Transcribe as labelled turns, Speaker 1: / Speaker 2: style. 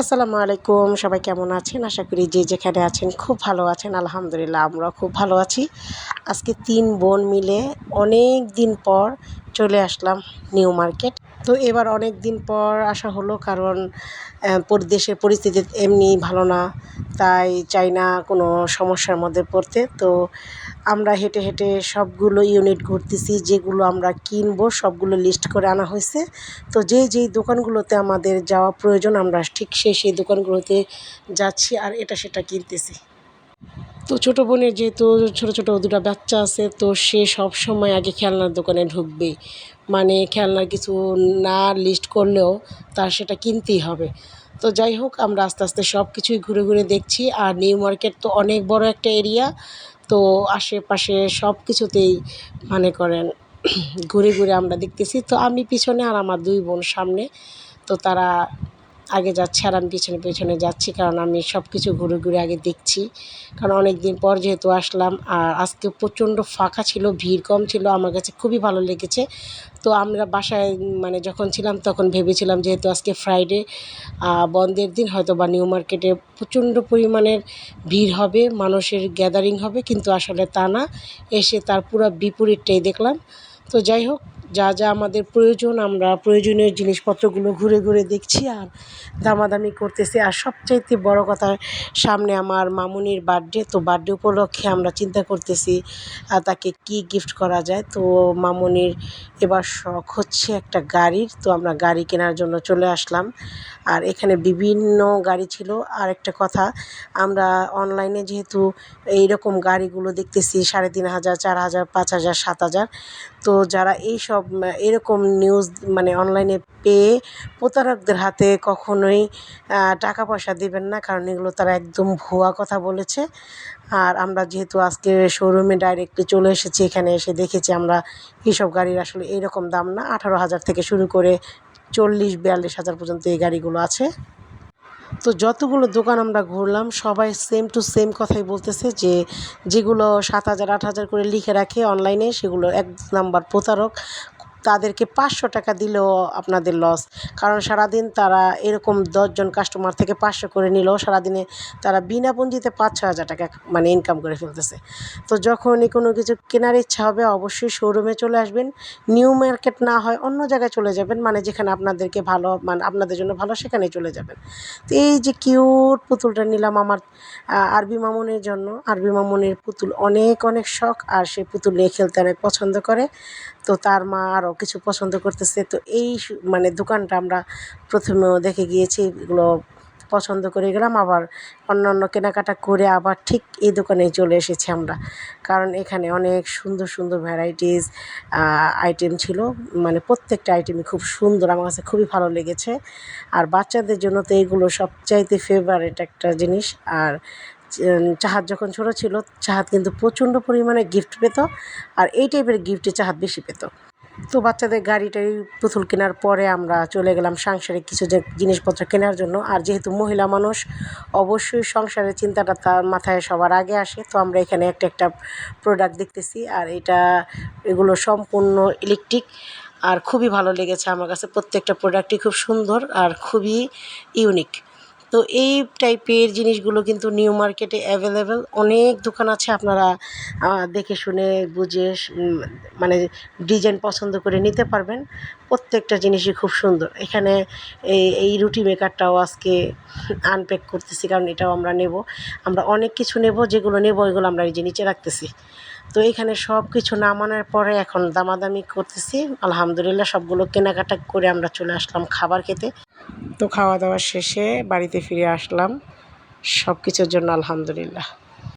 Speaker 1: আসসালামু আলাইকুম, সবাই কেমন আছেন? আশা করি যে যেখানে আছেন খুব ভালো আছেন। আলহামদুলিল্লাহ আমরা খুব ভালো আছি। আজকে তিন বোন মিলে অনেক দিন পর চলে আসলাম নিউ মার্কেট। তো এবার অনেক দিন পর আসা হলো কারণ দেশের পরিস্থিতি এমনি ভালো না। তাই চাই না কোনো সমস্যার মধ্যে পড়তে। তো আমরা হেঁটে হেঁটে সবগুলো ইউনিট ঘুরতেছি, যেগুলো আমরা কিনবো, সবগুলো লিস্ট করে আনা হয়েছে। তো যেই যেই দোকানগুলোতে আমাদের যাওয়া প্রয়োজন, আমরা ঠিক সেই সেই দোকানগুলোতে যাচ্ছি আর এটা সেটা কিনতেছি। তো ছোটো বোনের যেহেতু ছোটো ছোটো দুটো বাচ্চা আছে, তো সে সব সময় আগে খেলনার দোকানে ঢুকবেই মানে খেলনার কিছু না লিস্ট করলেও তার সেটা কিনতেই হবে। তো যাই হোক, আমরা আস্তে আস্তে সব কিছুই ঘুরে ঘুরে দেখছি। আর নিউ মার্কেট তো অনেক বড় একটা এরিয়া তো আশেপাশে সব কিছুতেই মানে করেন, ঘুরে ঘুরে আমরা দেখতেছি। তো আমি পিছনে আর আমার দুই বোন সামনে। তো তারা আগে যাচ্ছে আর আমি পিছনে পিছনে যাচ্ছি, কারণ আমি সব কিছু ঘুরে ঘুরে আগে দেখছি। কারণ অনেক দিন পর যেহেতু আসলাম, আর আজকে প্রচণ্ড ফাঁকা ছিল, ভিড় কম ছিল, আমার কাছে খুবই ভালো লেগেছে। তো আমরা বাসায় মানে যখন ছিলাম তখন ভেবেছিলাম যেহেতু আজকে ফ্রাইডে বন্ধের দিন, হয়তো বা নিউ মার্কেটে প্রচণ্ড পরিমাণের ভিড় হবে, মানুষের গ্যাদারিং হবে, কিন্তু আসলে তা না। এসে তার পুরো বিপরীতটাই দেখলাম। তো যাই হোক যা যা আমাদের প্রয়োজন, আমরা প্রয়োজনীয় জিনিসপত্রগুলো ঘুরে ঘুরে দেখছি আর দামাদামি করতেছি। আর সবচাইতে বড় কথা, সামনে আমার মামুনির বার্থডে তো বার্থডে উপলক্ষে আমরা চিন্তা করতেছি তাকে কি গিফট করা যায়। তো মামুনির এবার শখ হচ্ছে একটা গাড়ির, তো আমরা গাড়ি কেনার জন্য চলে আসলাম। আর এখানে বিভিন্ন গাড়ি ছিল। আর একটা কথা, আমরা অনলাইনে যেহেতু এইরকম গাড়িগুলো দেখতেছি, সাড়ে তিন হাজার, চার হাজার, পাঁচ হাজার, সাত হাজার, তো যারা এই সব এরকম নিউজ মানে অনলাইনে পেয়ে প্রতারকদের হাতে কখনোই টাকা পয়সা দেবেন না, কারণ এগুলো তারা একদম ভুয়া কথা বলেছে। আর আমরা যেহেতু আজকে শোরুমে ডাইরেক্টলি চলে এসেছি, এখানে এসে দেখেছি আমরা এইসব গাড়ির আসলে এইরকম দাম না। আঠারো হাজার থেকে শুরু করে চল্লিশ, বিয়াল্লিশ হাজার পর্যন্ত এই গাড়িগুলো আছে। তো যতগুলো দোকান আমরা ঘুরলাম, সবাই সেম টু সেম কথাই বলতেছে যে, যেগুলো সাত হাজার, আট হাজার করে লিখে রাখে অনলাইনে সেগুলো এক নাম্বার প্রতারক। তাদেরকে পাঁচশো টাকা দিলেও আপনাদের লস কারণ সারাদিন তারা এরকম দশজন কাস্টমার থেকে পাঁচশো করে নিলেও সারাদিনে তারা বিনা পুঁজিতে পাঁচ ছ হাজার টাকা মানে ইনকাম করে ফেলতেছে। তো যখনই কোনো কিছু কেনার ইচ্ছা হবে, অবশ্যই শোরুমে চলে আসবেন। নিউ মার্কেট না হয় অন্য জায়গায় চলে যাবেন মানে যেখানে আপনাদেরকে ভালো মানে আপনাদের জন্য ভালো, সেখানেই চলে যাবেন। তো এই যে কিউট পুতুলটা নিলাম আমার আরবি মামুনের জন্য। আরবি মামুনের পুতুল অনেক অনেক শখ, আর সে পুতুল নিয়ে খেলতে অনেক পছন্দ করে। তো তার মা আরও কিছু পছন্দ করতেছে। তো এই মানে দোকানটা আমরা প্রথমেও দেখে গিয়েছি, এগুলো পছন্দ করে গেলাম। আবার অন্যান্য কেনাকাটা করে আবার ঠিক এই দোকানে চলে এসেছি আমরা। কারণ এখানে অনেক সুন্দর সুন্দর ভ্যারাইটিস আইটেম ছিল। মানে প্রত্যেকটা আইটেমই খুব সুন্দর। আমার কাছে খুবই ভালো লেগেছে। আর বাচ্চাদের জন্য তো এইগুলো সবচাইতে ফেভারেট একটা জিনিস। আর চাহাত যখন ছোটো ছিল, চাহাত কিন্তু প্রচণ্ড পরিমাণে গিফট পেত। আর এই টাইপের গিফটে চাহাত বেশি পেত। তো বাচ্চাদের গাড়িটাই পুতুল কেনার পরে আমরা চলে গেলাম সাংসারিক কিছু যে জিনিসপত্র কেনার জন্য। আর যেহেতু মহিলা মানুষ, অবশ্যই সংসারের চিন্তাটা তার মাথায় সবার আগে আসে। তো আমরা এখানে একটা একটা প্রোডাক্ট দেখতেছি আর এটা, এগুলো সম্পূর্ণ ইলেকট্রিক আর খুবই ভালো লেগেছে আমার কাছে। প্রত্যেকটা প্রোডাক্টই খুব সুন্দর আর খুবই ইউনিক তো এই টাইপের জিনিসগুলো কিন্তু নিউ মার্কেটে অ্যাভেলেবেল অনেক দোকান আছে আপনারা দেখে শুনে বুঝে মানে ডিজাইন পছন্দ করে নিতে পারবেন। প্রত্যেকটা জিনিসই খুব সুন্দর। এখানে এই এই রুটি মেকারটাও আজকে আনপ্যাক করতেছি, কারণ এটাও আমরা নেব। আমরা অনেক কিছু নেব, যেগুলো নেব, ওইগুলো আমরা এই যে নিচে রাখতেছি। তো এখানে সব কিছু নামানোর পরে এখন দামাদামি করতেছি। আলহামদুলিল্লাহ সবগুলো কেনাকাটা করে আমরা চলে আসলাম খাবার খেতে। তো খাওয়া দাওয়া শেষে বাড়িতে ফিরে আসলাম। সব কিছুর জন্য আলহামদুলিল্লাহ।